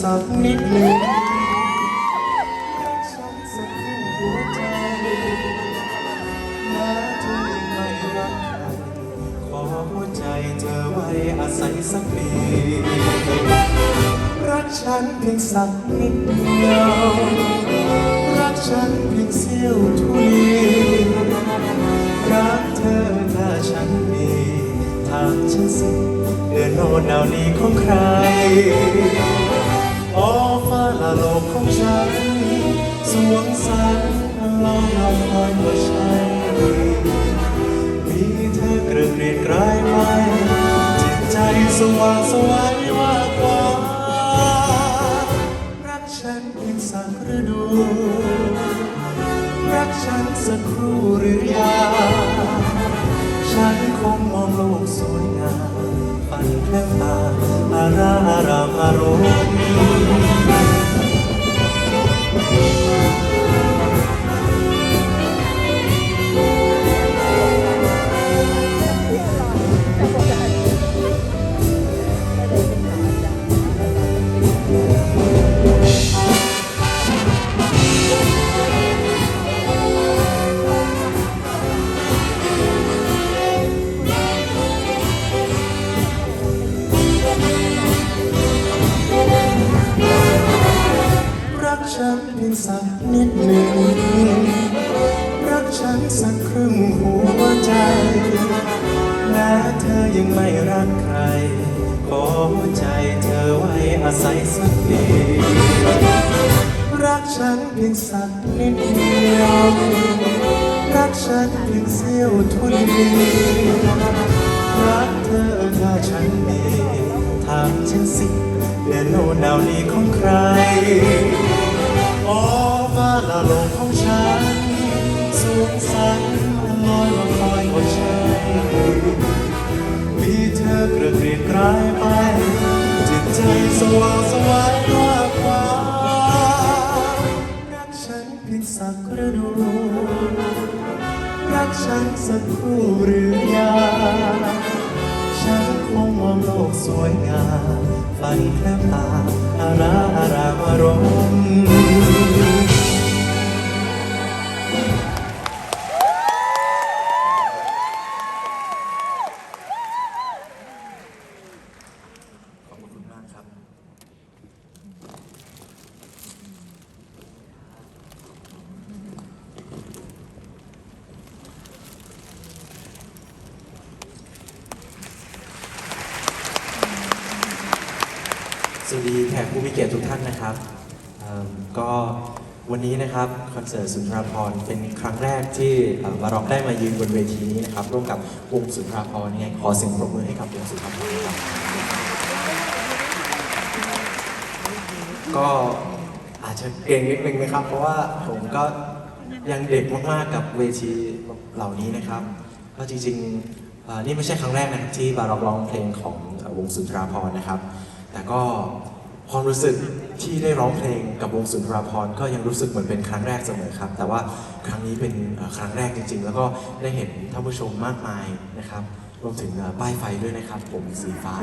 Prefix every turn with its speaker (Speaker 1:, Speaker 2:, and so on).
Speaker 1: สักนิดหนึ่งรักฉันสักคู่หัวใจแม้เธอยังไม่รักใครขอหัวใจเธอไว้อาศัยสักปีรักฉันเพียงสักนิดเดียวรักฉันเพียงเสี้ยวทุลีรักเธอถ้าฉันมีถามฉันสิเดือนโน้นหนาวนี้ของใคร โลกของฉัน สวงสรรค์ลองลองคอยว่าใช่มีเธอกลือเกลียดกลายไปจิตใจสว่างสวัยว่ากว่า รักฉันเพียงสักฤดู รักฉันสักครู่หรือยาวฉัน คงมองโลกสวยงามปันแค่ตาอาราอารามอารมณ์ ฉันเพียงสักนิดหนึ่งรักฉันสักครึ่งหัวใจแม้เธอยังไม่รักใครขอใจเธอไว้อาศัยสักปีรักฉันเพียงสักนิดเดียวรักฉันเพียงเสี้ยวทุลีรักเธอถ้าฉันมีถามฉันสิเดือนโน้นหนาวนี้ของใคร โอ้ฟ้าละโลกของฉันสูงสันลอยมาคอยว่าใช่มีเธอเกระเกรียดกลายไป จิตใจสว่างสวายมากกว่ารักฉันเพียงสักฤดูรักฉันสักครู่หรือยาวฉันคงมองโลกสวยงามฝันแค่ตาอาราอารามอารมณ์ สวัสดีแขกผู้มีเกียรติทุกท่านนะครับเอิ่มก็วันนี้นะครับคอนเสิร์ตสุนทรภรณ์เป็นครั้งแรกที่เอ่อบาร็อกได้มายืนบนเวทีนี้นะครับ ร่วมกับวงสุนทรภรณ์ยังไงขอเสียงปรบมือให้กับวงสุนทรภรณ์ครับก็อาจจะเกรงนิดนึงนะครับ เพราะว่าผมก็ยังเด็กมากๆกับเวทีเหล่านี้นะครับก็จริงๆเอ่อนี่ไม่ใช่ครั้งแรกนะครับที่บาร็อกร้องเพลงของเอ่อวงสุนทราพรณ์นะครับ แต่ก็ความรู้สึกที่ได้ร้องเพลงกับวงสุนทรภพรณ์ก็ยังรู้สึกเหมือนเป็นครั้งแรกเสมอครับ แต่ว่าครั้งนี้เป็นครั้งแรกจริง ๆ แล้วก็ได้เห็นท่านผู้ชมมากมายนะครับ รวมถึงป้ายไฟด้วยนะครับ ผมสีฟ้า